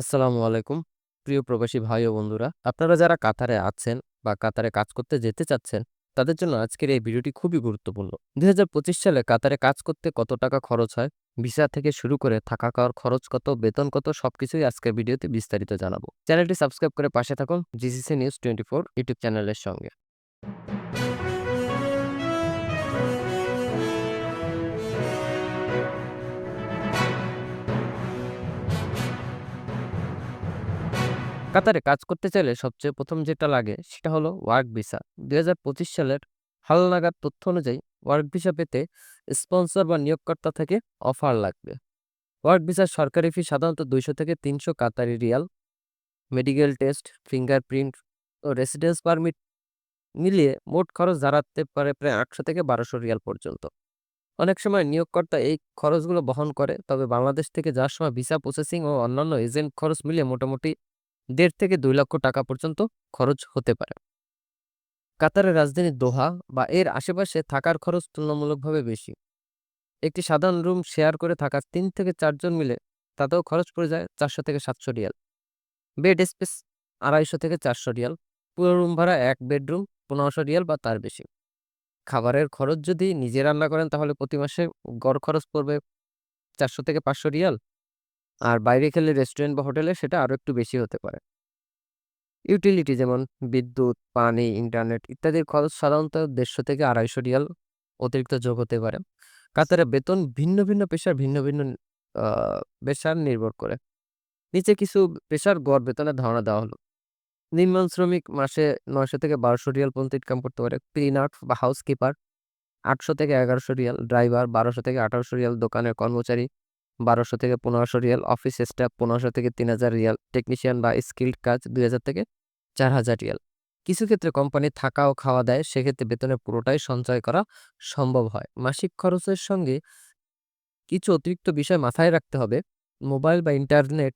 আসসালামু আলাইকুম। প্রিয় প্রবাসী ভাই ও বন্ধুরা, আপনারা যারা কাতারে আছেন বা কাতারে কাজ করতে যেতে চাচ্ছেন, তাদের জন্য আজকের এই ভিডিওটি খুবই গুরুত্বপূর্ণ। দু হাজার পঁচিশ সালে কাতারে কাজ করতে কত টাকা খরচ হয়, ভিসা থেকে শুরু করে থাকা খাওয়ার খরচ কত, বেতন কত, সবকিছুই আজকের ভিডিওতে বিস্তারিত জানাব। চ্যানেলটি সাবস্ক্রাইব করে পাশে থাকুন। GCC news twenty four YouTube চ্যানেলের সঙ্গে। কাতারে কাজ করতে চাইলে সবচেয়ে প্রথম যেটা লাগে সেটা হলো ওয়ার্ক ভিসা দুই হাজার পঁচিশ সালের হালনাগাদ তথ্য অনুযায়ী ওয়ার্ক ভিসা পেতে স্পন্সর বা নিয়োগকর্তা থেকে অফার লাগবে। ওয়ার্ক ভিসার সরকারি ফি সাধারণত দুইশো থেকে তিনশো Qatari Real. Medical test fingerprint ও রেসিডেন্স পারমিট মিলিয়ে মোট খরচ দাঁড়াতে পারে প্রায় আটশো থেকে বারোশো রিয়াল পর্যন্ত। অনেক সময় নিয়োগকর্তা এই খরচগুলো বহন করে, তবে বাংলাদেশ থেকে যাওয়ার সময় ভিসা প্রসেসিং ও অন্যান্য এজেন্ট খরচ মিলিয়ে মোটামুটি দেড় থেকে দুই লক্ষ টাকা পর্যন্ত খরচ হতে পারে। কাতারের রাজধানী দোহা বা এর আশেপাশে থাকার খরচ তুলনামূলকভাবে বেশি। একটি সাধারণ রুম শেয়ার করে থাকা তিন থেকে চারজন মিলে তাতেও খরচ পড়ে যায় চারশো থেকে সাতশো রিয়াল। বেড স্পেস আড়াইশো থেকে চারশো রিয়াল। পুরো রুম ভাড়া এক বেডরুম, পনেরোশো রিয়াল বা তার বেশি। খাবারের খরচ যদি নিজে রান্না করেন তাহলে প্রতি মাসে গড় খরচ পড়বে চারশো থেকে পাঁচশো রিয়াল। আর বাইরে খেলে রেস্টুরেন্ট বা হোটেলে সেটা আরও একটু বেশি হতে পারে। ইউটিলিটি যেমন বিদ্যুৎ, পানি ইন্টারনেট ইত্যাদির খরচ সাধারণত দেড়শো থেকে আড়াইশো রিয়াল অতিরিক্ত যোগ হতে পারে। কাতারে বেতন ভিন্ন ভিন্ন পেশার ভিন্ন ভিন্ন পেশার নির্ভর করে। নিচে কিছু পেশার গড় বেতনের ধারণা দেওয়া হলো। নির্মাণ শ্রমিক মাসে নয়শো থেকে বারোশো রিয়াল পর্যন্ত ইনকাম করতে পারে। ক্লিনার বা হাউসকিপার আটশো থেকে এগারোশো রিয়াল ড্রাইভার বারোশো থেকে আঠারোশো রিয়াল, দোকানের কর্মচারী বারোশো থেকে পনেরোশো রিয়াল, অফিস স্টাফ পনেরোশো থেকে তিন হাজার রিয়াল, টেকনিশিয়ান বা স্কিল্ড কাজ দুই হাজার থেকে চার হাজার রিয়াল। কিছু ক্ষেত্রে কোম্পানি থাকা ও খাওয়া দেয়, সেক্ষেত্রে বেতনের পুরোটাই সঞ্চয় করা সম্ভব হয়। মাসিক খরচের সঙ্গে কিছু অতিরিক্ত বিষয় মাথায় রাখতে হবে। মোবাইল বা ইন্টারনেট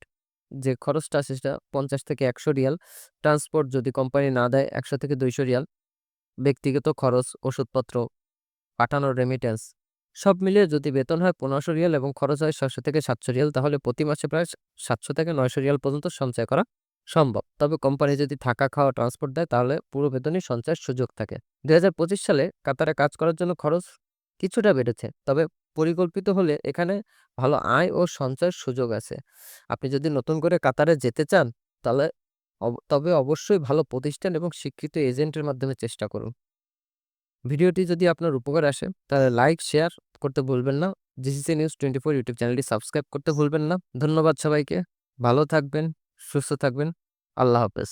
যে খরচটা আছে সেটা পঞ্চাশ থেকে একশো রিয়াল, ট্রান্সপোর্ট যদি কোম্পানি না দেয় একশো থেকে দুইশো রিয়াল, ব্যক্তিগত খরচ, ওষুধপত্র, পাঠানোর রেমিটেন্স সব মিলিয়ে যদি বেতন হয় পনেরোশো রিয়াল এবং খরচ হয় ছশো থেকে সাতশো রিয়াল, তাহলে প্রতি মাসে প্রায় সাতশো থেকে নয়শো রিয়াল পর্যন্ত সঞ্চয় করা সম্ভব। তবে কোম্পানি যদি থাকা, খাওয়া ট্রান্সপোর্ট দেয়, তাহলে পুরো বেতনই সঞ্চয়ের সুযোগ থাকে। দুই হাজার পঁচিশ সালে কাতারে কাজ করার জন্য খরচ কিছুটা বেড়েছে, তবে পরিকল্পিত হলে এখানে ভালো আয় ও সঞ্চয়ের সুযোগ আছে। আপনি যদি নতুন করে কাতারে যেতে চান, তাহলে তবে অবশ্যই ভালো প্রতিষ্ঠান এবং স্বীকৃত এজেন্টের মাধ্যমে চেষ্টা করুন। ভিডিওটি যদি আপনার উপকার আসে, তাহলে লাইক শেয়ার করতে ভুলবেন না। GCC news twenty four YouTube চ্যানেলটি সাবস্ক্রাইব করতে ভুলবেন না। ধন্যবাদ সবাইকে। ভালো থাকবেন, সুস্থ থাকবেন। আল্লাহ হাফেজ।